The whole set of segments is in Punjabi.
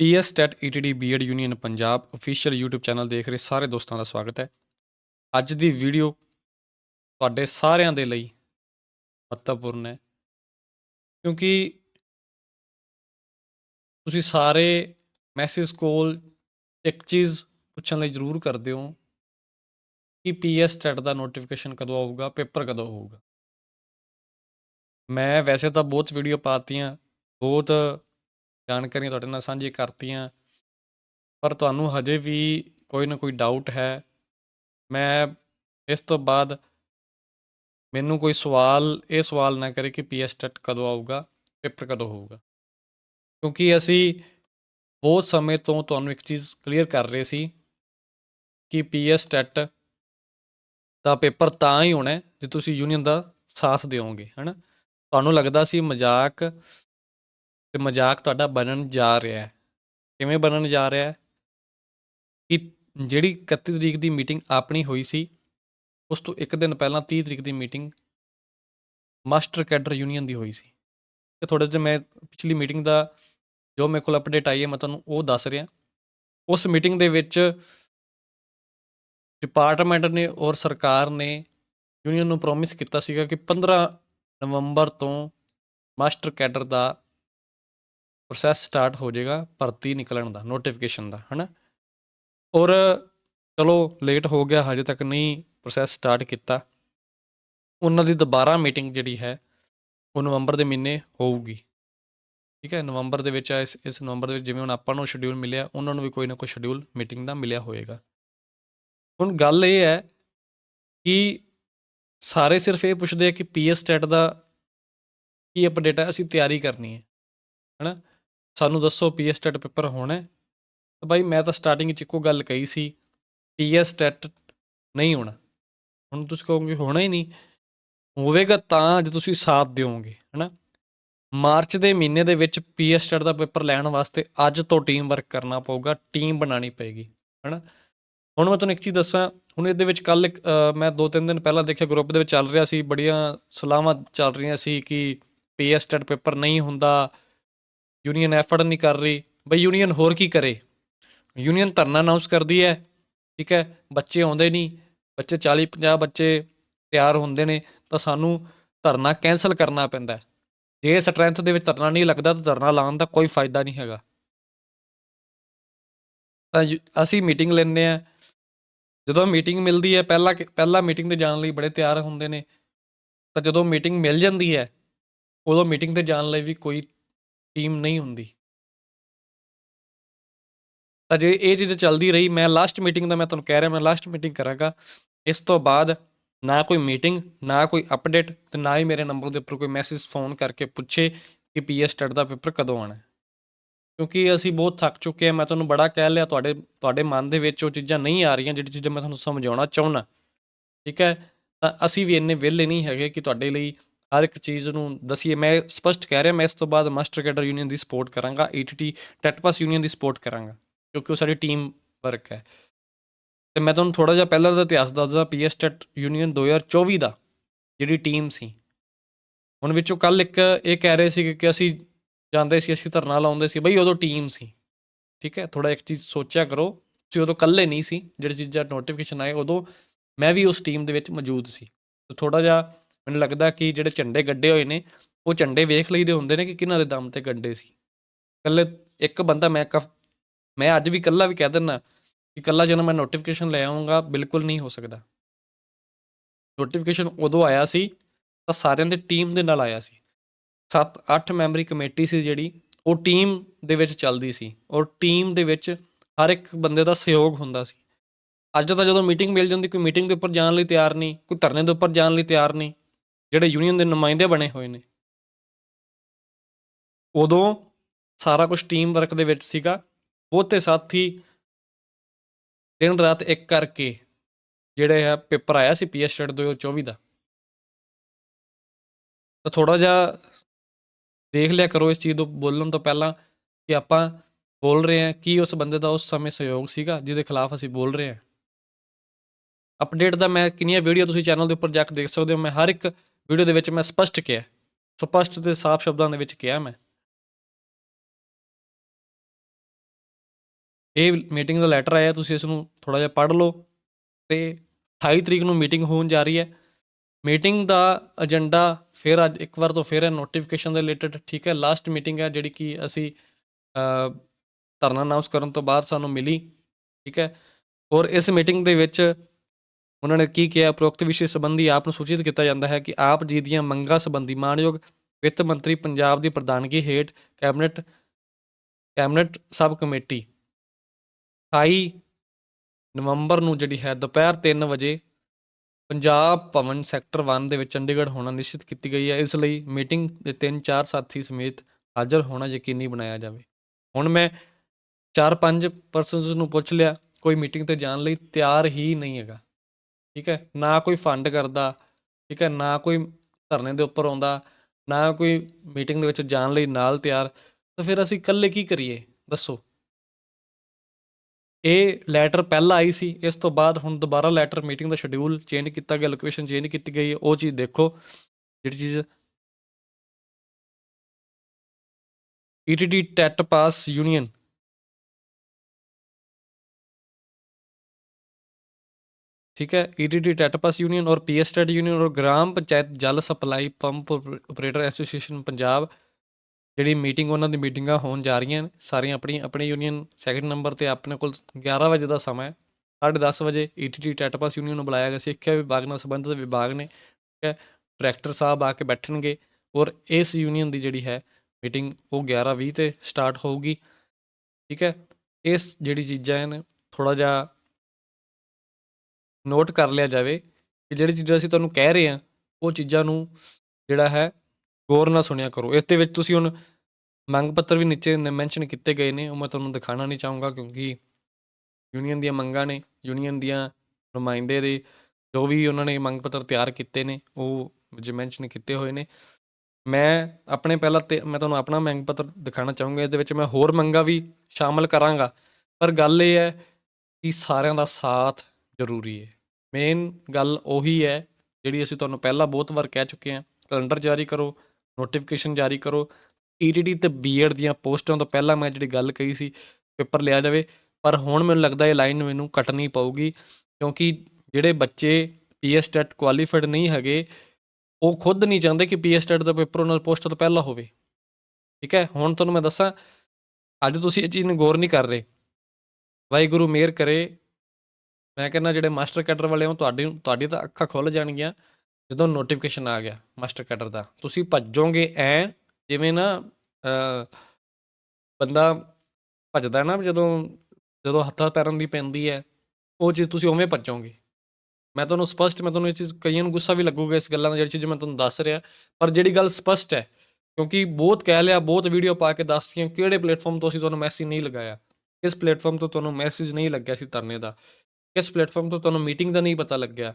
PS TET ETT BEd union Punjab official YouTube channel ਦੇਖ ਰਹੇ ਸਾਰੇ ਦੋਸਤਾਂ ਦਾ ਸਵਾਗਤ ਹੈ। ਅੱਜ ਦੀ ਵੀਡੀਓ ਤੁਹਾਡੇ ਸਾਰਿਆਂ ਦੇ ਲਈ ਮਹੱਤਵਪੂਰਨ ਹੈ। ਕਿਉਂਕਿ ਤੁਸੀਂ ਸਾਰੇ ਮੈਸੇਜ ਕੋਲ ਇੱਕ ਚੀਜ਼ ਪੁੱਛਣ ਲਈ ਜ਼ਰੂਰ ਕਰਦੇ ਹੋ ਕਿ ਪੀਐਸ ਟੈਟ ਦਾ ਨੋਟੀਫਿਕੇਸ਼ਨ ਕਦੋਂ ਆਊਗਾ ਪੇਪਰ ਕਦੋਂ ਹੋਊਗਾ ਮੈਂ ਵੈਸੇ ਤਾਂ ਬਹੁਤ ਵੀਡੀਓ ਪਾਤੀਆਂ, ਬਹੁਤ ਜਾਣਕਾਰੀਆਂ ਤੁਹਾਡੇ ਨਾਲ ਸਾਂਝੀ ਕਰਤੀਆਂ। ਪਰ ਤੁਹਾਨੂੰ ਹਜੇ ਵੀ ਕੋਈ ਨਾ ਕੋਈ ਡਾਊਟ ਹੈ। ਮੈਂ ਇਸ ਤੋਂ ਬਾਅਦ ਮੈਨੂੰ ਕੋਈ ਸਵਾਲ, ਇਹ ਸਵਾਲ ਨਾ ਕਰੇ ਕਿ ਪੀਐਸ ਟੈਟ ਕਦੋਂ ਆਊਗਾ, ਪੇਪਰ ਕਦੋਂ ਹੋਊਗਾ। ਕਿਉਂਕਿ ਅਸੀਂ ਬਹੁਤ ਸਮੇਂ ਤੋਂ ਤੁਹਾਨੂੰ ਇੱਕ ਚੀਜ਼ ਕਲੀਅਰ ਕਰ ਰਹੇ ਸੀ ਕਿ ਪੀਐਸ ਟੈਟ ਦਾ ਪੇਪਰ ਤਾਂ ਹੀ ਹੋਣਾ ਜੇ ਤੁਸੀਂ ਯੂਨੀਅਨ ਦਾ ਸਾਥ ਦਿਓਗੇ, ਹਨਾ। ਤੁਹਾਨੂੰ ਲੱਗਦਾ ਸੀ ਮਜ਼ਾਕ ਤੇ ਮਜ਼ਾਕ ਤੁਹਾਡਾ ਬਣਨ ਜਾ ਰਿਹਾ ਹੈ। ਕਿਵੇਂ ਬਣਨ ਜਾ ਰਿਹਾ ਹੈ? ਕਿ ਜਿਹੜੀ 31 ਤਰੀਕ ਦੀ ਮੀਟਿੰਗ ਆਪਣੀ ਹੋਈ ਸੀ, ਉਸ ਤੋਂ ਇੱਕ ਦਿਨ ਪਹਿਲਾਂ 30 ਤਰੀਕ ਦੀ ਮੀਟਿੰਗ ਮਾਸਟਰ ਕੈਡਰ ਯੂਨੀਅਨ ਦੀ ਹੋਈ ਸੀ। ਤੇ ਥੋੜਾ ਜਿਹਾ ਮੈਂ ਪਿਛਲੀ ਮੀਟਿੰਗ ਦਾ ਜੋ ਮੇਰੇ ਕੋਲ ਅਪਡੇਟ ਆਈ ਹੈ, ਮੈਂ ਤੁਹਾਨੂੰ ਉਹ ਦੱਸ ਰਿਹਾ। ਉਸ ਮੀਟਿੰਗ ਦੇ ਵਿੱਚ ਡਿਪਾਰਟਮੈਂਟ ਨੇ ਔਰ ਸਰਕਾਰ ਨੇ ਯੂਨੀਅਨ ਨੂੰ ਪ੍ਰੋਮਿਸ ਕੀਤਾ ਸੀਗਾ ਕਿ 15 ਨਵੰਬਰ ਤੋਂ ਮਾਸਟਰ ਕੈਡਰ ਦਾ ਪ੍ਰੋਸੈਸ ਸਟਾਰਟ ਹੋ ਜਾਏਗਾ ਭਰਤੀ ਨਿਕਲਣ ਦਾ ਨੋਟੀਫਿਕੇਸ਼ਨ ਦਾ, ਹਨਾ? ਔਰ ਚਲੋ ਲੇਟ ਹੋ ਗਿਆ, ਹਜੇ ਤੱਕ ਨਹੀਂ ਪ੍ਰੋਸੈਸ ਸਟਾਰਟ ਕੀਤਾ। ਉਹਨਾਂ ਦੀ ਦੁਬਾਰਾ ਮੀਟਿੰਗ ਜਿਹੜੀ ਹੈ, ਉਹ ਨਵੰਬਰ ਦੇ ਮਹੀਨੇ ਹੋਊਗੀ। ਠੀਕ ਹੈ? ਨਵੰਬਰ ਦੇ ਵਿੱਚ ਇਸ ਇਸ ਨਵੰਬਰ ਦੇ ਵਿੱਚ ਜਿਵੇਂ ਹੁਣ ਆਪਾਂ ਨੂੰ ਸ਼ਡਿਊਲ ਮਿਲਿਆ, ਉਹਨਾਂ ਨੂੰ ਵੀ ਕੋਈ ਨਾ ਕੋਈ ਸ਼ਡਿਊਲ ਮੀਟਿੰਗ ਦਾ ਮਿਲਿਆ ਹੋਏਗਾ। ਹੁਣ ਗੱਲ ਇਹ ਹੈ ਕਿ ਸਾਰੇ ਸਿਰਫ ਇਹ ਪੁੱਛਦੇ ਆ ਕਿ ਪੀਐਸ ਸਟੇਟ ਦਾ ਕੀ ਅਪਡੇਟ ਹੈ? ਅਸੀਂ ਤਿਆਰੀ ਕਰਨੀ ਹੈ, ਹਨਾ? ਸਾਨੂੰ ਦੱਸੋ ਪੀਐਸ ਸਟੇਟ ਪੇਪਰ ਹੋਣਾ। ਹੈ ਤਾਂ ਬਾਈ, ਮੈਂ ਤਾਂ ਸਟਾਰਟਿੰਗ 'ਚ ਇੱਕੋ ਗੱਲ ਕਹੀ ਸੀ ਪੀਐਸ ਸਟੇਟ ਨਹੀਂ ਹੋਣਾ। ਹੁਣ ਤੁਸੀਂ ਕਹੋਗੇ ਹੋਣਾ ਹੀ ਨਹੀਂ। ਹੋਵੇਗਾ ਤਾਂ ਜੇ ਤੁਸੀਂ ਸਾਥ ਦਿਓਗੇ, ਹਨਾ। ਮਾਰਚ ਦੇ ਮਹੀਨੇ ਦੇ ਵਿੱਚ ਪੀਐਸ ਸਟੇਟ ਦਾ ਪੇਪਰ ਲੈਣ ਵਾਸਤੇ ਅੱਜ ਤੋਂ ਟੀਮ ਵਰਕ ਕਰਨਾ ਪਊਗਾ ਟੀਮ ਬਣਾਉਣੀ ਪਏਗੀ, ਹਨਾ। ਹੁਣ ਮੈਂ ਤੁਹਾਨੂੰ ਇੱਕ ਚੀਜ਼ ਦੱਸਾਂ, ਹੁਣ ਇਹਦੇ ਵਿੱਚ ਕੱਲ ਮੈਂ ਦੋ ਤਿੰਨ ਦਿਨ ਪਹਿਲਾਂ ਦੇਖਿਆ ਗਰੁੱਪ ਦੇ ਵਿੱਚ ਚੱਲ ਰਿਹਾ ਸੀ, ਬੜੀਆਂ ਸਲਾਹਾਂ ਚੱਲ ਰਹੀਆਂ ਸੀ ਕਿ ਪੀਐਸ ਸਟੇਟ ਪੇਪਰ ਨਹੀਂ ਹੁੰਦਾ। ਯੂਨੀਅਨ ਐਫਰਟ ਨਹੀਂ ਕਰ ਰਹੀ। ਬਈ ਯੂਨੀਅਨ ਹੋਰ ਕੀ ਕਰੇ? ਯੂਨੀਅਨ ਧਰਨਾ ਅਨਾਉਂਸ ਕਰਦੀ ਹੈ। ਠੀਕ ਹੈ? ਬੱਚੇ ਆਉਂਦੇ ਨਹੀਂ। ਬੱਚੇ 40 50 ਬੱਚੇ ਤਿਆਰ ਹੁੰਦੇ ਨੇ। ਤਾਂ ਸਾਨੂੰ ਧਰਨਾ ਕੈਨਸਲ ਕਰਨਾ ਪੈਂਦਾ ਜੇ ਸਟਰੈਂਥ ਦੇ ਵਿੱਚ ਧਰਨਾ ਨਹੀਂ ਲੱਗਦਾ ਤਾਂ ਧਰਨਾ ਲਾਉਣ ਦਾ ਕੋਈ ਫਾਇਦਾ ਨਹੀਂ ਹੈਗਾ। ਤਾਂ ਯੂ- ਅਸੀਂ ਮੀਟਿੰਗ ਲੈਂਦੇ ਆ ਜਦੋਂ ਮੀਟਿੰਗ ਮਿਲਦੀ ਹੈ, ਪਹਿਲਾਂ ਕਿ- ਪਹਿਲਾਂ ਮੀਟਿੰਗ ਤੇ ਜਾਣ ਲਈ ਬੜੇ ਤਿਆਰ ਹੁੰਦੇ ਨੇ। ਤਾਂ ਜਦੋਂ ਮੀਟਿੰਗ ਮਿਲ ਜਾਂਦੀ ਹੈ, ਉਦੋਂ ਮੀਟਿੰਗ ਤੇ ਜਾਣ ਲਈ ਵੀ ਕੋਈ ਟੀਮ ਨਹੀਂ ਹੁੰਦੀ। ਤਾਂ ਜੇ ਇਹ ਚੀਜ਼ ਚੱਲਦੀ ਰਹੀ, ਮੈਂ ਲਾਸਟ ਮੀਟਿੰਗ ਦਾ ਮੈਂ ਤੁਹਾਨੂੰ ਕਹਿ ਰਿਹਾ, ਮੈਂ ਲਾਸਟ ਮੀਟਿੰਗ ਕਰਾਂਗਾ। ਇਸ ਤੋਂ ਬਾਅਦ ਨਾ ਕੋਈ ਮੀਟਿੰਗ ਨਾ ਕੋਈ ਅਪਡੇਟ ਤੇ ਨਾ ਹੀ ਮੇਰੇ ਨੰਬਰ ਦੇ ਉੱਪਰ ਕੋਈ ਮੈਸੇਜ ਫੋਨ ਕਰਕੇ ਪੁੱਛੇ ਕਿ ਪੀਐਸ ਸਟੱਡ ਦਾ ਪੇਪਰ ਕਦੋਂ ਆਣਾ ਕਿਉਂਕਿ ਅਸੀਂ ਬਹੁਤ ਥੱਕ ਚੁੱਕੇ ਹਾਂ, ਮੈਂ ਤੁਹਾਨੂੰ ਬੜਾ ਕਹਿ ਲਿਆ, ਤੁਹਾਡੇ ਤੁਹਾਡੇ ਮਨ ਦੇ ਵਿੱਚ ਉਹ ਚੀਜ਼ਾਂ ਨਹੀਂ ਆ ਰਹੀਆਂ, ਜਿਹੜੀ ਚੀਜ਼ਾਂ ਮੈਂ ਤੁਹਾਨੂੰ ਸਮਝਾਉਣਾ ਚਾਹੁੰਦਾ। ਠੀਕ ਹੈ? ਤਾਂ ਅਸੀਂ ਵੀ ਇੰਨੇ ਵਿਹਲੇ ਨਹੀਂ ਹੈਗੇ ਕਿ ਤੁਹਾਡੇ ਲਈ ਹਰ ਇੱਕ ਚੀਜ਼ ਨੂੰ ਦਸੀਏ। ਮੈਂ ਸਪਸ਼ਟ ਕਹਿ ਰਿਹਾ, ਮੈਂ ਇਸ ਤੋਂ ਬਾਅਦ ਮਾਸਟਰ ਕੈਡਰ ਯੂਨੀਅਨ ਦੀ ਸਪੋਰਟ ਕਰਾਂਗਾ ਈਟੀਟੀ ਟੈਟਪਾਸ ਯੂਨੀਅਨ ਦੀ ਸਪੋਰਟ ਕਰਾਂਗਾ, ਕਿਉਂਕਿ ਉਹ ਸਾਡੀ ਟੀਮ ਵਰਕ ਹੈ। ਤੇ ਮੈਂ ਤੁਹਾਨੂੰ ਥੋੜਾ ਜਿਹਾ ਪਹਿਲਾਂ ਦਾ ਇਤਿਹਾਸ ਦੱਸਦਾ ਪੀਐਸ ਟੈਟ ਯੂਨੀਅਨ 2024 ਦਾ ਜਿਹੜੀ ਟੀਮ ਸੀ। ਹੁਣ ਵਿੱਚੋਂ ਕੱਲ ਇੱਕ ਇਹ ਕਹਿ ਰਹੇ ਸੀ ਕਿ ਅਸੀਂ ਜਾਂਦੇ ਸੀ, ਅਸੀਂ ਧਰਨਾ ਲਾਉਂਦੇ ਸੀ, ਬਈ ਉਦੋਂ ਟੀਮ ਸੀ। ਠੀਕ ਹੈ ਥੋੜਾ ਇੱਕ ਚੀਜ਼ ਸੋਚਿਆ ਕਰੋ, ਤੁਸੀਂ ਉਦੋਂ ਇਕੱਲੇ ਨਹੀਂ ਸੀ, ਜਿਹੜੀ ਚੀਜ਼ਾਂ ਨੋਟੀਫਿਕੇਸ਼ਨ ਆਏ, ਉਦੋਂ ਮੈਂ ਵੀ ਉਸ ਟੀਮ ਦੇ ਵਿੱਚ ਮੌਜੂਦ ਸੀ। ਤੇ ਥੋੜਾ ਜਿਹਾ ਮੈਨੂੰ ਲੱਗਦਾ ਕਿ ਜਿਹੜੇ ਝੰਡੇ ਗੱਡੇ ਹੋਏ ਨੇ, ਉਹ ਝੰਡੇ ਵੇਖ ਲਈਦੇ ਹੁੰਦੇ ਨੇ ਕਿ ਕਿਹਨਾਂ ਦੇ ਦਮ ਤੇ ਗੱਡੇ ਸੀ। ਇਕੱਲੇ ਇੱਕ ਬੰਦਾ ਮੈਂ ਕਫ ਮੈਂ ਅੱਜ ਵੀ ਇਕੱਲਾ ਵੀ ਕਹਿ ਦਿੰਦਾ ਕਿ ਇਕੱਲਾ ਜਦੋਂ ਮੈਂ ਨੋਟੀਫਿਕੇਸ਼ਨ ਲੈ ਆਉਂਗਾ ਬਿਲਕੁਲ ਨਹੀਂ ਹੋ ਸਕਦਾ। ਨੋਟੀਫਿਕੇਸ਼ਨ ਉਦੋਂ ਆਇਆ ਸੀ, ਤਾਂ ਸਾਰਿਆਂ ਦੇ ਟੀਮ ਦੇ ਨਾਲ ਆਇਆ ਸੀ। 7-8 ਮੈਂਬਰੀ ਕਮੇਟੀ ਸੀ ਜਿਹੜੀ, ਉਹ ਟੀਮ ਦੇ ਵਿੱਚ ਚੱਲਦੀ ਸੀ। ਔਰ ਟੀਮ ਦੇ ਵਿੱਚ ਹਰ ਇੱਕ ਬੰਦੇ ਦਾ ਸਹਿਯੋਗ ਹੁੰਦਾ ਸੀ। ਅੱਜ ਤਾਂ ਜਦੋਂ ਮੀਟਿੰਗ ਮਿਲ ਜਾਂਦੀ, ਕੋਈ ਮੀਟਿੰਗ ਦੇ ਉੱਪਰ ਜਾਣ ਲਈ ਤਿਆਰ ਨਹੀਂ, ਕੋਈ ਧਰਨੇ ਦੇ ਉੱਪਰ ਜਾਣ ਲਈ ਤਿਆਰ ਨਹੀਂ ਜਿਹੜੇ ਯੂਨੀਅਨ ਦੇ ਨੁਮਾਇੰਦੇ ਬਣੇ ਹੋਏ ਨੇ। ਉਦੋਂ ਸਾਰਾ ਕੁਝ ਟੀਮ ਵਰਕ ਦੇ ਵਿੱਚ ਸੀਗਾ। ਬਹੁਤੇ ਸਾਥੀ ਦਿਨ ਰਾਤ ਇੱਕ ਕਰਕੇ ਜਿਹੜੇ ਆ ਪੇਪਰ ਆਇਆ ਸੀ ਪੀਐਸ ਸਟੇਟ 2024 ਦਾ ਤਾਂ ਥੋੜਾ ਜਿਹਾ ਦੇਖ ਲਿਆ ਕਰੋ ਇਸ ਚੀਜ਼ ਤੋਂ ਬੋਲਣ ਤੋਂ ਪਹਿਲਾਂ ਕਿ ਆਪਾਂ ਬੋਲ ਰਹੇ ਹਾਂ, ਕੀ ਉਸ ਬੰਦੇ ਦਾ ਉਸ ਸਮੇਂ ਸਹਿਯੋਗ ਸੀਗਾ ਜਿਹਦੇ ਖਿਲਾਫ ਅਸੀਂ ਬੋਲ ਰਹੇ ਹਾਂ। ਅਪਡੇਟ ਦਾ ਮੈਂ ਕਿੰਨੀਆਂ ਵੀਡੀਓ ਤੁਸੀਂ ਚੈਨਲ ਦੇ ਉੱਪਰ ਜਾ ਕੇ ਦੇਖ ਸਕਦੇ ਹੋ, ਮੈਂ ਹਰ ਇੱਕ ਵੀਡੀਓ ਦੇ ਵਿੱਚ ਮੈਂ ਸਪਸ਼ਟ ਕਿਹਾ। ਸਪਸ਼ਟ ਤੇ ਸਾਫ਼ ਸ਼ਬਦਾਂ ਦੇ ਵਿੱਚ ਕਿਹਾ ਮੈਂ। ਇਹ ਮੀਟਿੰਗ ਦਾ ਲੈਟਰ ਆਇਆ, ਤੁਸੀਂ ਇਸ ਨੂੰ ਥੋੜਾ ਜਿਹਾ ਪੜ੍ਹ ਲਓ। ਤੇ 28 ਤਰੀਕ ਨੂੰ ਮੀਟਿੰਗ ਹੋਣ ਜਾ ਰਹੀ ਹੈ। ਮੀਟਿੰਗ ਦਾ ਏਜੰਡਾ ਫਿਰ ਅੱਜ ਇੱਕ ਵਾਰ ਤੋਂ ਫਿਰ ਹੈ ਨੋਟੀਫਿਕੇਸ਼ਨ ਦੇ ਰਿਲੇਟਡ ਠੀਕ ਹੈ। ਲਾਸਟ ਮੀਟਿੰਗ ਹੈ, ਜਿਹੜੀ ਕਿ ਅਸੀਂ ਧਰਨਾ ਅਨਾਉਂਸ ਕਰਨ ਤੋਂ ਬਾਅਦ ਸਾਨੂੰ ਮਿਲੀ, ਠੀਕ ਹੈ। ਔਰ ਇਸ ਮੀਟਿੰਗ ਦੇ ਵਿੱਚ ਉਹਨਾਂ ਨੇ ਕੀ ਕਿਹਾ? ਉਪਰੋਕਤ ਵਿਸ਼ੇ ਸੰਬੰਧੀ ਆਪ ਨੂੰ ਸੂਚਿਤ ਕੀਤਾ ਜਾਂਦਾ ਹੈ ਕਿ ਆਪ ਜੀ ਦੀਆਂ ਮੰਗਾਂ ਸੰਬੰਧੀ ਮਾਨਯੋਗ ਵਿੱਤ ਮੰਤਰੀ ਪੰਜਾਬ ਦੀ ਪ੍ਰਧਾਨਗੀ ਹੇਠ ਕੈਬਨਿਟ ਕੈਬਨਿਟ ਸਬ ਕਮੇਟੀ 28 ਨਵੰਬਰ ਨੂੰ ਜਿਹੜੀ ਹੈ, ਦੁਪਹਿਰ 3 ਵਜੇ ਪੰਜਾਬ ਭਵਨ ਸੈਕਟਰ 1 ਦੇ ਵਿੱਚ ਚੰਡੀਗੜ੍ਹ ਹੋਣਾ ਨਿਸ਼ਚਿਤ ਕੀਤੀ ਗਈ ਹੈ। ਇਸ ਲਈ ਮੀਟਿੰਗ ਦੇ ਤਿੰਨ ਚਾਰ ਸਾਥੀ ਸਮੇਤ ਹਾਜ਼ਰ ਹੋਣਾ ਯਕੀਨੀ ਬਣਾਇਆ ਜਾਵੇ। ਹੁਣ ਮੈਂ ਚਾਰ ਪੰਜ ਪਰਸਨਸ ਨੂੰ ਪੁੱਛ ਲਿਆ, ਕੋਈ ਮੀਟਿੰਗ ਤੇ ਜਾਣ ਲਈ ਤਿਆਰ ਹੀ ਨਹੀਂ ਹੈਗਾ। ਠੀਕ ਹੈ, ਨਾ ਕੋਈ ਫੰਡ ਕਰਦਾ, ਠੀਕ ਹੈ, ਨਾ ਕੋਈ ਧਰਨੇ ਦੇ ਉੱਪਰ ਆਉਂਦਾ, ਨਾ ਕੋਈ ਮੀਟਿੰਗ ਦੇ ਵਿੱਚ ਜਾਣ ਲਈ ਨਾਲ ਤਿਆਰ, ਤਾਂ ਫਿਰ ਅਸੀਂ ਇਕੱਲੇ ਕੀ ਕਰੀਏ? ਦੱਸੋ। ਇਹ ਲੈਟਰ ਪਹਿਲਾਂ ਆਈ ਸੀ, ਇਸ ਤੋਂ ਬਾਅਦ ਹੁਣ ਦੁਬਾਰਾ ਲੈਟਰ ਮੀਟਿੰਗ ਦਾ ਸ਼ਡਿਊਲ ਚੇਂਜ ਕੀਤਾ ਗਿਆ ਲੋਕੇਸ਼ਨ ਚੇਂਜ ਕੀਤੀ ਗਈ ਹੈ ਉਹ ਚੀਜ਼ ਦੇਖੋ, ਜਿਹੜੀ ਚੀਜ਼ ਈਟੀਟੀ ਟੈਟ ਪਾਸ ਯੂਨੀਅਨ ठीक है ईटीटी टैटपास यूनियन और पीएस टेट यूनियन और ग्राम ਪੰਚਾਇਤ ਜਲ supply pump operator association Punjab ਜਿਹੜੀ ਮੀਟਿੰਗ ਉਹਨਾਂ ਦੀ ਮੀਟਿੰਗਾਂ ਹੋਣ ਜਾ ਰਹੀਆਂ ਨੇ ਸਾਰੀਆਂ ਆਪਣੀ ਆਪਣੀ ਯੂਨੀਅਨ ਸੈਕੰਡ ਨੰਬਰ ਤੇ ਆਪਣੇ ਕੋਲ 11 ਵਜੇ ਦਾ ਸਮਾਂ ਹੈ 10:30 ਵਜੇ ਈਟੀਟੀ ਟੈਟਪਾਸ ਯੂਨੀਅਨ ਨੂੰ ਬੁਲਾਇਆ ਗਿਆ ਸਿੱਖਿਆ ਵਿਭਾਗ ਨਾਲ ਸੰਬੰਧਿਤ ਵਿਭਾਗ ਨੇ ਠੀਕ ਹੈ ਡਾਇਰੈਕਟਰ ਸਾਹਿਬ ਆ ਕੇ ਬੈਠਣਗੇ ਔਰ ਇਸ ਯੂਨੀਅਨ ਦੀ ਜਿਹੜੀ ਹੈ ਮੀਟਿੰਗ ਉਹ 11:20 ਤੇ ਸਟਾਰਟ ਹੋਊਗੀ ਠੀਕ ਹੈ ਇਸ ਜਿਹੜੀ ਚੀਜ਼ਾਂ ਨੇ ਥੋੜਾ ਜਿਹਾ ਨੋਟ ਕਰ ਲਿਆ ਜਾਵੇ ਕਿ ਜਿਹੜੀ ਚੀਜ਼ਾਂ ਅਸੀਂ ਤੁਹਾਨੂੰ ਕਹਿ ਰਹੇ ਹਾਂ, ਉਹ ਚੀਜ਼ਾਂ ਨੂੰ ਜਿਹੜਾ ਹੈ ਗੌਰ ਨਾਲ ਸੁਣਿਆ ਕਰੋ। ਇਸ ਦੇ ਵਿੱਚ ਤੁਸੀਂ ਹੁਣ ਮੰਗ ਪੱਤਰ ਵੀ ਨੀਚੇ ਮੈਂਸ਼ਨ ਕੀਤੇ ਗਏ ਨੇ, ਉਹ ਮੈਂ ਤੁਹਾਨੂੰ ਦਿਖਾਣਾ ਨਹੀਂ ਚਾਹੂੰਗਾ ਕਿਉਂਕਿ ਯੂਨੀਅਨ ਦੀਆਂ ਮੰਗਾਂ ਨੇ ਯੂਨੀਅਨ ਦੀਆਂ ਨੁਮਾਇੰਦੇ ਦੇ ਜੋ ਵੀ ਉਹਨਾਂ ਨੇ ਮੰਗ ਪੱਤਰ ਤਿਆਰ ਕੀਤੇ ਨੇ, ਉਹ ਜੇ ਮੈਂਸ਼ਨ ਕੀਤੇ ਹੋਏ ਨੇ। ਮੈਂ ਆਪਣੇ ਪਹਿਲਾਂ ਤੇ, ਮੈਂ ਤੁਹਾਨੂੰ ਆਪਣਾ ਮੰਗ ਪੱਤਰ ਦਿਖਾਣਾ ਚਾਹੂੰਗਾ, ਇਹਦੇ ਵਿੱਚ ਮੈਂ ਹੋਰ ਮੰਗਾਂ ਵੀ ਸ਼ਾਮਲ ਕਰਾਂਗਾ। ਪਰ ਗੱਲ ਇਹ ਹੈ ਕਿ ਸਾਰਿਆਂ ਦਾ ਸਾਥ ਜ਼ਰੂਰੀ ਹੈ ਮੇਨ ਗੱਲ ਉਹੀ ਹੈ, ਜਿਹੜੀ ਅਸੀਂ ਤੁਹਾਨੂੰ ਪਹਿਲਾਂ ਬਹੁਤ ਵਾਰ ਕਹਿ ਚੁੱਕੇ ਹਾਂ ਕੈਲੰਡਰ ਜਾਰੀ ਕਰੋ ਨੋਟੀਫਿਕੇਸ਼ਨ ਜਾਰੀ ਕਰੋ। ਈਟੀਟੀ ਤੇ ਬੀਐਡ ਦੀਆਂ ਪੋਸਟਾਂ ਤੋਂ ਪਹਿਲਾਂ ਮੈਂ ਜਿਹੜੀ ਗੱਲ ਕਹੀ ਸੀ, ਪੇਪਰ ਲਿਆ ਜਾਵੇ, ਪਰ ਹੁਣ ਮੈਨੂੰ ਲੱਗਦਾ ਇਹ ਲਾਈਨ ਮੈਨੂੰ ਕੱਟਣੀ ਪਊਗੀ, ਕਿਉਂਕਿ ਜਿਹੜੇ ਬੱਚੇ ਪੀਐਸ ਟੈਟ ਕੁਆਲੀਫਾਈਡ ਨਹੀਂ ਹੈਗੇ, ਉਹ ਖੁਦ ਨਹੀਂ ਚਾਹੁੰਦੇ ਕਿ ਪੀਐਸ ਟੈਟ ਦਾ ਪੇਪਰ ਉਹਨਾਂ ਦੀ ਪੋਸਟ ਤੋਂ ਪਹਿਲਾਂ ਹੋਵੇ। ਠੀਕ ਹੈ? ਹੁਣ ਤੁਹਾਨੂੰ ਮੈਂ ਦੱਸਾਂ, ਅੱਜ ਤੁਸੀਂ ਇਹ ਚੀਜ਼ ਨੂੰ ਗੌਰ ਨਹੀਂ ਕਰ ਰਹੇ। ਵਾਹਿਗੁਰੂ ਮਿਹਰ ਕਰੇ ਮੈਂ ਕਹਿੰਦਾ ਜਿਹੜੇ ਮਾਸਟਰ ਕੈਡਰ ਵਾਲੇ ਹੋ, ਤੁਹਾਡੀ ਤੁਹਾਡੀ ਤਾਂ ਅੱਖਾਂ ਖੁੱਲ ਜਾਣਗੀਆਂ। ਜਦੋਂ ਨੋਟੀਫਿਕੇਸ਼ਨ ਆ ਗਿਆ ਮਾਸਟਰ ਕੈਡਰ ਦਾ, ਤੁਸੀਂ ਭੱਜੋਗੇ ਐ, ਜਿਵੇਂ ਨਾ ਬੰਦਾ ਭੱਜਦਾ ਨਾ ਜਦੋਂ ਜਦੋਂ ਹੱਥਾਂ ਪੈਰਾਂ ਦੀ ਪੈਂਦੀ ਹੈ, ਉਹ ਚੀਜ਼ ਤੁਸੀਂ ਉਵੇਂ ਭੱਜੋਗੇ। ਮੈਂ ਤੁਹਾਨੂੰ ਸਪਸ਼ਟ, ਮੈਂ ਤੁਹਾਨੂੰ ਇਹ ਚੀਜ਼ ਕਈਆਂ ਨੂੰ ਗੁੱਸਾ ਵੀ ਲੱਗੂਗਾ ਇਸ ਗੱਲਾਂ ਦਾ, ਜਿਹੜੀ ਚੀਜ਼ ਮੈਂ ਤੁਹਾਨੂੰ ਦੱਸ ਰਿਹਾ। ਪਰ ਜਿਹੜੀ ਗੱਲ ਸਪਸ਼ਟ ਹੈ, ਕਿਉਂਕਿ ਬਹੁਤ ਕਹਿ ਲਿਆ, ਬਹੁਤ ਵੀਡੀਓ ਪਾ ਕੇ ਦੱਸਤੀਆਂ ਕਿਹੜੇ ਪਲੇਟਫਾਰਮ ਤੋਂ ਅਸੀਂ ਤੁਹਾਨੂੰ ਮੈਸੇਜ ਨਹੀਂ ਲਗਾਇਆ। ਕਿਸ ਪਲੇਟਫਾਰਮ ਤੋਂ ਤੁਹਾਨੂੰ ਮੈਸੇਜ ਨਹੀਂ ਲੱਗਿਆ ਸੀ ਧਰਨੇ ਦਾ। ਕਿਸ ਪਲੇਟਫਾਰਮ ਤੋਂ ਤੁਹਾਨੂੰ ਮੀਟਿੰਗ ਦਾ ਨਹੀਂ ਪਤਾ ਲੱਗਿਆ?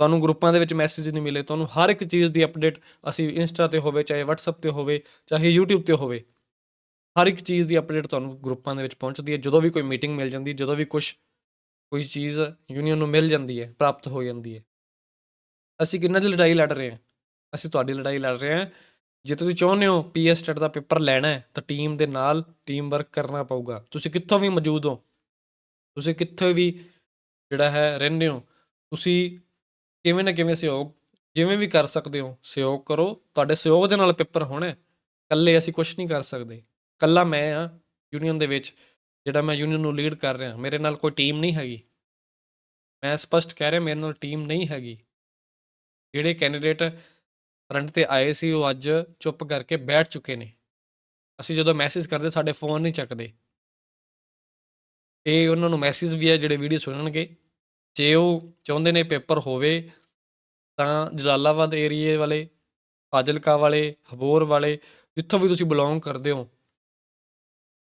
ਤੁਹਾਨੂੰ ਗਰੁੱਪਾਂ ਦੇ ਵਿੱਚ ਮੈਸੇਜ ਨਹੀਂ ਮਿਲੇ, ਤੁਹਾਨੂੰ ਹਰ ਇੱਕ ਚੀਜ਼ ਦੀ ਅਪਡੇਟ ਅਸੀਂ ਇੰਸਟਾ ਤੇ ਹੋਵੇ, ਚਾਹੇ WhatsApp ਤੇ ਹੋਵੇ, ਚਾਹੇ YouTube ਤੇ ਹੋਵੇ, ਹਰ ਇੱਕ ਚੀਜ਼ ਦੀ ਅਪਡੇਟ ਤੁਹਾਨੂੰ ਗਰੁੱਪਾਂ ਦੇ ਵਿੱਚ ਪਹੁੰਚਦੀ ਹੈ। ਜਦੋਂ ਵੀ ਕੋਈ ਮੀਟਿੰਗ ਮਿਲ ਜਾਂਦੀ ਹੈ ਜਦੋਂ ਵੀ ਕੁਝ ਕੋਈ ਚੀਜ਼ ਯੂਨੀਅਨ ਨੂੰ ਮਿਲ ਜਾਂਦੀ ਹੈ, ਪ੍ਰਾਪਤ ਹੋ ਜਾਂਦੀ ਹੈ। ਅਸੀਂ ਕਿੰਨਾ ਦੀ ਲੜਾਈ ਲੜ ਰਹੇ ਹਾਂ? ਅਸੀਂ ਤੁਹਾਡੀ ਲੜਾਈ ਲੜ ਰਹੇ ਹਾਂ। ਜੇ ਤੁਸੀਂ ਚਾਹੁੰਦੇ ਹੋ ਪੀਐਸ ਟੈਟ ਦਾ ਪੇਪਰ ਲੈਣਾ ਹੈ, ਤਾਂ ਟੀਮ ਦੇ ਨਾਲ ਟੀਮ ਵਰਕ ਕਰਨਾ ਪਊਗਾ। ਤੁਸੀਂ ਕਿੱਥੋਂ ਵੀ ਮੌਜੂਦ ਹੋ ਤੁਸੀਂ ਕਿੱਥੇ ਵੀ ਜਿਹੜਾ ਹੈ ਰਹਿੰਦੇ ਹੋ, ਤੁਸੀਂ ਕਿਵੇਂ ਨਾ ਕਿਵੇਂ ਸਹਿਯੋਗ, ਜਿਵੇਂ ਵੀ ਕਰ ਸਕਦੇ ਹੋ, ਸਹਿਯੋਗ ਕਰੋ। ਤੁਹਾਡੇ ਸਹਿਯੋਗ ਦੇ ਨਾਲ ਪੇਪਰ ਹੋਣਾ, ਇਕੱਲੇ ਅਸੀਂ ਕੁਝ ਨਹੀਂ ਕਰ ਸਕਦੇ। ਇਕੱਲਾ ਮੈਂ ਆ ਯੂਨੀਅਨ ਦੇ ਵਿੱਚ, ਜਿਹੜਾ ਮੈਂ ਯੂਨੀਅਨ ਨੂੰ ਲੀਡ ਕਰ ਰਿਹਾ, ਮੇਰੇ ਨਾਲ ਕੋਈ ਟੀਮ ਨਹੀਂ ਹੈਗੀ। ਮੈਂ ਸਪਸ਼ਟ ਕਹਿ ਰਿਹਾ, ਮੇਰੇ ਨਾਲ ਟੀਮ ਨਹੀਂ ਹੈਗੀ। ਜਿਹੜੇ ਕੈਂਡੀਡੇਟ ਫਰੰਟ ਤੇ ਆਏ ਸੀ, ਉਹ ਅੱਜ ਚੁੱਪ ਕਰਕੇ ਬੈਠ ਚੁੱਕੇ ਨੇ। ਅਸੀਂ ਜਦੋਂ ਮੈਸੇਜ ਕਰਦੇ, ਸਾਡੇ ਫੋਨ ਨਹੀਂ ਚੱਕਦੇ। ਇਹ ਉਹਨਾਂ ਨੂੰ ਮੈਸੇਜ ਵੀ ਹੈ ਜਿਹੜੇ ਵੀਡੀਓ ਸੁਣਨਗੇ। ਜੇ ਉਹ ਚਾਹੁੰਦੇ ਨੇ ਪੇਪਰ ਹੋਵੇ, ਤਾਂ ਜਲਾਲਾਬਾਦ ਏਰੀਏ ਵਾਲੇ, ਫਾਜ਼ਿਲਕਾ ਵਾਲੇ, ਹਬੋਰ ਵਾਲੇ, ਜਿੱਥੋਂ ਵੀ ਤੁਸੀਂ ਬਿਲੋਂਗ ਕਰਦੇ ਹੋ,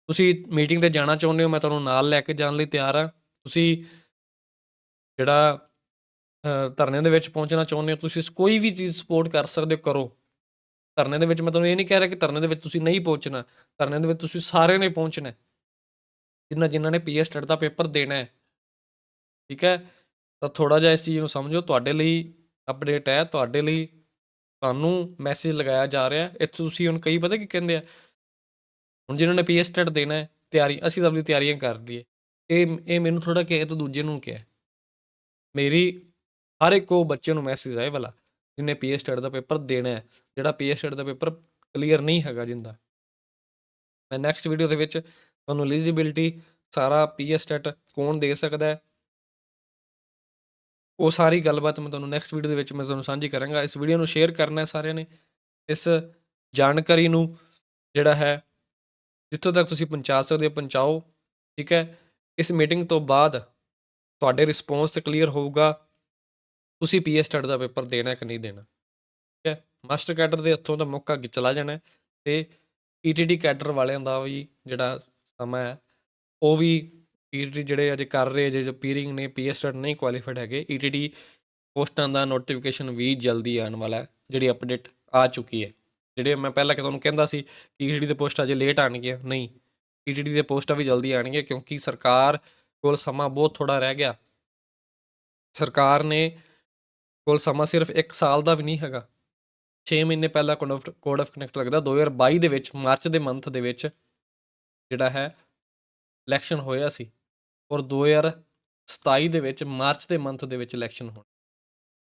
ਤੁਸੀਂ ਮੀਟਿੰਗ ਤੇ ਜਾਣਾ ਚਾਹੁੰਦੇ ਹੋ, ਮੈਂ ਤੁਹਾਨੂੰ ਨਾਲ ਲੈ ਕੇ ਜਾਣ ਲਈ ਤਿਆਰ ਹਾਂ ਤੁਸੀਂ ਜਿਹੜਾ ਧਰਨੇ ਦੇ ਵਿੱਚ ਪਹੁੰਚਣਾ ਚਾਹੁੰਦੇ ਹੋ, ਤੁਸੀਂ ਕੋਈ ਵੀ ਚੀਜ਼ ਸਪੋਰਟ ਕਰ ਸਕਦੇ ਹੋ, ਕਰੋ। ਧਰਨੇ ਦੇ ਵਿੱਚ ਮੈਂ ਤੁਹਾਨੂੰ ਇਹ ਨਹੀਂ ਕਹਿ ਰਿਹਾ ਕਿ ਧਰਨੇ ਦੇ ਵਿੱਚ ਤੁਸੀਂ ਨਹੀਂ ਪਹੁੰਚਣਾ। ਧਰਨੇ ਦੇ ਵਿੱਚ ਤੁਸੀਂ ਸਾਰਿਆਂ ਨੇ ਪਹੁੰਚਣਾ। ਜਿਨ੍ਹਾਂ ਜਿਨ੍ਹਾਂ ਨੇ ਪੀਐਸ ਟੈਟ ਦਾ ਪੇਪਰ ਦੇਣਾ ਹੈ। ਠੀਕ ਹੈ? ਤਾਂ ਥੋੜਾ ਜਿਹਾ ਇਸ ਚੀਜ਼ ਨੂੰ ਸਮਝੋ, ਤੁਹਾਡੇ ਲਈ ਅਪਡੇਟ ਹੈ, ਤੁਹਾਡੇ ਲਈ ਤੁਹਾਨੂੰ ਮੈਸੇਜ ਲਗਾਇਆ ਜਾ ਰਿਹਾ ਹੈ। ਇਹ ਤੁਸੀਂ ਹੁਣ ਕਈ ਪਤਾ ਕੀ ਕਹਿੰਦੇ ਆ? ਹੁਣ ਜਿਨ੍ਹਾਂ ਨੇ ਪੀਐਸ ਟੈਟ ਦੇਣਾ ਹੈ, ਤਿਆਰੀ, ਅਸੀਂ ਤਾਂ ਆਪਣੀ ਤਿਆਰੀਆਂ ਕਰ ਲਈਏ। ਇਹ ਇਹ ਮੈਨੂੰ ਥੋੜਾ ਕਿਹਾ ਤਾਂ ਦੂਜੇ ਨੂੰ ਕਿਹਾ। ਮੇਰੀ ਹਰ ਇੱਕ ਉਹ ਬੱਚੇ ਨੂੰ ਮੈਸੇਜ ਆਏ ਵਾਲਾ ਜਿਹਨੇ ਪੀਐਸ ਸਟੱਡ ਦਾ ਪੇਪਰ ਦੇਣਾ ਹੈ, ਜਿਹੜਾ ਪੀਐਸ ਸਟੱਡ ਦਾ ਪੇਪਰ ਕਲੀਅਰ ਨਹੀਂ ਹੈਗਾ ਜਿੰਦਾ। ਮੈਂ ਨੈਕਸਟ ਵੀਡੀਓ ਦੇ ਵਿੱਚ ਤੁਹਾਨੂੰ ਐਲੀਜੀਬਿਲਟੀ ਸਾਰਾ ਪੀਐਸ ਸਟੱਡ ਕੌਣ ਦੇ ਸਕਦਾ ਹੈ? ਉਹ ਸਾਰੀ ਗੱਲਬਾਤ ਮੈਂ ਤੁਹਾਨੂੰ ਨੈਕਸਟ ਵੀਡੀਓ ਦੇ ਵਿੱਚ ਮੈਂ ਤੁਹਾਨੂੰ ਸਾਂਝੀ ਕਰਾਂਗਾ। ਇਸ ਵੀਡੀਓ ਨੂੰ ਸ਼ੇਅਰ ਕਰਨਾ ਹੈ ਸਾਰਿਆਂ ਨੇ। ਇਸ ਜਾਣਕਾਰੀ ਨੂੰ ਜਿਹੜਾ ਹੈ, ਜਿੱਥੋਂ ਤੱਕ ਤੁਸੀਂ ਪਹੁੰਚਾ ਸਕਦੇ ਹੋ, ਪਹੁੰਚਾਓ, ਠੀਕ ਹੈ? ਇਸ ਮੀਟਿੰਗ ਤੋਂ ਬਾਅਦ ਤੁਹਾਡੇ ਰਿਸਪੌਂਸ ਤੇ ਕਲੀਅਰ ਹੋਊਗਾ, ਤੁਸੀਂ ਪੀਐਸ ਸਟੱਡ ਦਾ ਪੇਪਰ ਦੇਣਾ ਕਿ ਨਹੀਂ ਦੇਣਾ। ਠੀਕ ਹੈ? ਮਾਸਟਰ ਕੈਡਰ ਦੇ ਹੱਥੋਂ ਦਾ ਮੌਕਾ ਅੱਗੇ ਚਲਾ ਜਾਣਾ ਹੈ ਤੇ ਈਟੀਟੀ ਕੈਡਰ ਵਾਲਿਆਂ ਦਾ ਵੀ ਜਿਹੜਾ ਸਮਾਂ ਹੈ। ਉਹ ਵੀ ਈਟੀਟੀ ਜਿਹੜੇ ਅਜੇ ਕਰ ਰਹੇ, ਜੇ ਜੋ ਪੀਰਿੰਗ ਨੇ ਪੀਐਸ ਸਟੱਡ ਨਹੀਂ ਕੁਆਲੀਫਾਈਡ ਹੈਗੇ ਈਟੀਟੀ ਪੋਸਟਾਂ ਦਾ ਨੋਟੀਫਿਕੇਸ਼ਨ ਵੀ ਜਲਦੀ ਆਉਣ ਵਾਲਾ ਹੈ, ਜਿਹੜੀ ਅਪਡੇਟ ਆ ਚੁੱਕੀ ਹੈ। ਜਿਹੜੇ ਮੈਂ ਪਹਿਲਾਂ ਕਿ ਤੁਹਾਨੂੰ ਕਹਿੰਦਾ ਸੀ ਕਿ ਈਟੀਟੀ ਦੇ ਪੋਸਟਾਂ ਅਜੇ ਲੇਟ ਆਣਗੀਆਂ ਨਹੀਂ। ਈਟੀਟੀ ਦੇ ਪੋਸਟਾਂ ਵੀ ਜਲਦੀ ਆਣਗੀਆਂ ਕਿਉਂਕਿ ਸਰਕਾਰ ਕੋਲ ਸਮਾਂ ਬਹੁਤ ਥੋੜਾ ਰਹਿ ਗਿਆ। ਸਰਕਾਰ ਨੇ ਕੋਲ ਸਮਾਂ ਸਿਰਫ 1 ਸਾਲ ਦਾ ਵੀ ਨਹੀਂ ਹੈਗਾ। 6 ਮਹੀਨੇ ਪਹਿਲਾਂ ਕੋਡ ਆਫ ਕਨੈਕਟ ਲੱਗਦਾ 2022 ਦੇ ਵਿੱਚ, ਮਾਰਚ ਦੇ ਮੰਥ ਦੇ ਵਿੱਚ ਜਿਹੜਾ ਹੈ ਇਲੈਕਸ਼ਨ ਹੋਇਆ ਸੀ ਔਰ 2027 ਦੇ ਵਿੱਚ ਮਾਰਚ ਦੇ ਮੰਥ ਦੇ ਵਿੱਚ ਇਲੈਕਸ਼ਨ ਹੋਣਾ।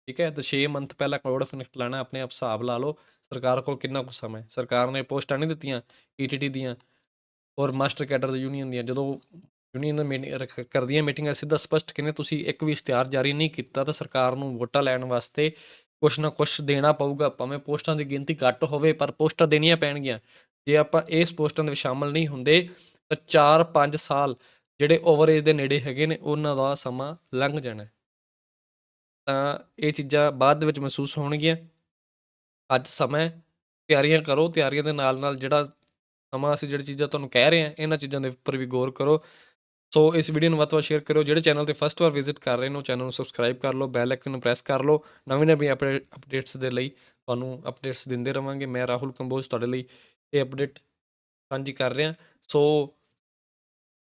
ਠੀਕ ਹੈ, ਤੇ 6 ਮੰਥ ਪਹਿਲਾਂ ਕੋਡ ਆਫ ਕਨੈਕਟ ਲਾਣਾ, ਆਪਣੇ ਆਪ ਹਿਸਾਬ ਲਾ ਲਓ, ਸਰਕਾਰ ਕੋਲ ਕਿੰਨਾ ਕੁ ਸਮਾਂ ਹੈ? ਸਰਕਾਰ ਨੇ ਪੋਸਟਾਂ ਨਹੀਂ ਦਿੱਤੀਆਂ ਈਟੀਟੀ ਦੀਆਂ ਔਰ ਮਾਸਟਰ ਕੈਡਰ ਦੀ ਯੂਨੀਅਨ ਦੀਆਂ, ਜਦੋਂ ਯੂਨੀਅਨ ਮੀਟਿੰਗ ਕਰਦੀਆਂ ਮੀਟਿੰਗਾਂ, ਸਿੱਧਾ ਸਪਸ਼ਟ ਕਹਿੰਦੇ ਤੁਸੀਂ ਇੱਕ ਵੀ ਇਸ਼ਤਿਹਾਰ ਜਾਰੀ ਨਹੀਂ ਕੀਤਾ ਤਾਂ ਸਰਕਾਰ ਨੂੰ ਵੋਟਾਂ ਲੈਣ ਵਾਸਤੇ ਕੁਛ ਨਾ ਕੁਛ ਦੇਣਾ ਪਊਗਾ, ਭਾਵੇਂ ਪੋਸਟਾਂ ਦੀ ਗਿਣਤੀ ਘੱਟ ਹੋਵੇ, ਪਰ ਪੋਸਟਾਂ ਦੇਣੀਆਂ ਪੈਣਗੀਆਂ। ਜੇ ਆਪਾਂ ਇਸ ਪੋਸਟਾਂ ਦੇ ਵਿੱਚ ਸ਼ਾਮਲ ਨਹੀਂ ਹੁੰਦੇ, ਤਾਂ 4-5 ਸਾਲ ਜਿਹੜੇ ਓਵਰਏਜ ਦੇ ਨੇੜੇ ਹੈਗੇ ਨੇ, ਉਹਨਾਂ ਦਾ ਸਮਾਂ ਲੰਘ ਜਾਣਾ ਤਾਂ ਇਹ ਚੀਜ਼ਾਂ ਬਾਅਦ ਦੇ ਵਿੱਚ ਮਹਿਸੂਸ ਹੋਣਗੀਆਂ। ਅੱਜ ਸਮਾਂ ਤਿਆਰੀਆਂ ਕਰੋ, ਤਿਆਰੀਆਂ ਦੇ ਨਾਲ ਨਾਲ ਜਿਹੜਾ ਸਮਾਂ ਅਸੀਂ ਜਿਹੜੀ ਚੀਜ਼ਾਂ ਤੁਹਾਨੂੰ ਕਹਿ ਰਹੇ ਹਾਂ, ਇਹਨਾਂ ਚੀਜ਼ਾਂ ਦੇ ਉੱਪਰ ਵੀ ਗੌਰ ਕਰੋ। ਸੋ ਇਸ ਵੀਡੀਓ ਨੂੰ ਵੱਧ ਤੋਂ ਵੱਧ ਸ਼ੇਅਰ ਕਰੋ ਜਿਹੜੇ ਚੈਨਲ ਤੇ ਫਸਟ ਵਾਰ ਵਿਜ਼ਿਟ ਕਰ ਰਹੇ ਨੇ, ਉਹ ਚੈਨਲ ਨੂੰ ਸਬਸਕ੍ਰਾਈਬ ਕਰ ਲਓ ਬੈਲ ਆਈਕਨ ਨੂੰ ਪ੍ਰੈਸ ਕਰ ਲਓ ਨਵੀਂ ਨਵੀਂ ਅਪਡੇਟਸ ਦੇ ਲਈ ਤੁਹਾਨੂੰ ਅਪਡੇਟਸ ਦਿੰਦੇ ਰਵਾਂਗੇ। ਮੈਂ ਰਾਹੁਲ ਕੰਬੋਜ ਤੁਹਾਡੇ ਲਈ ਇਹ ਅਪਡੇਟ ਸਾਂਝੀ ਕਰ ਰਿਹਾ। ਸੋ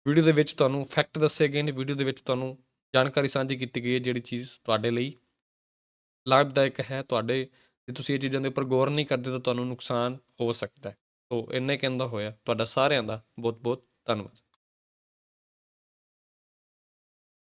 ਵੀਡੀਓ ਦੇ ਵਿੱਚ ਤੁਹਾਨੂੰ ਫੈਕਟ ਦੱਸੇ ਗਏ ਨੇ। ਵੀਡੀਓ ਦੇ ਵਿੱਚ ਤੁਹਾਨੂੰ ਜਾਣਕਾਰੀ ਸਾਂਝੀ ਕੀਤੀ ਗਈ ਹੈ ਜਿਹੜੀ ਚੀਜ਼ ਤੁਹਾਡੇ ਲਈ ਲਾਭਦਾਇਕ ਹੈ। ਤੁਹਾਡੇ, ਜੇ ਤੁਸੀਂ ਇਹ ਚੀਜ਼ਾਂ ਦੇ ਉੱਪਰ ਗੌਰ ਨਹੀਂ ਕਰਦੇ ਤਾਂ ਤੁਹਾਨੂੰ ਨੁਕਸਾਨ ਹੋ ਸਕਦਾ ਹੈ। ਸੋ ਇੰਨੇ ਕਹਿੰਦਾ ਹੋਇਆ। ਤੁਹਾਡਾ ਸਾਰਿਆਂ ਦਾ ਬਹੁਤ ਬਹੁਤ ਧੰਨਵਾਦ।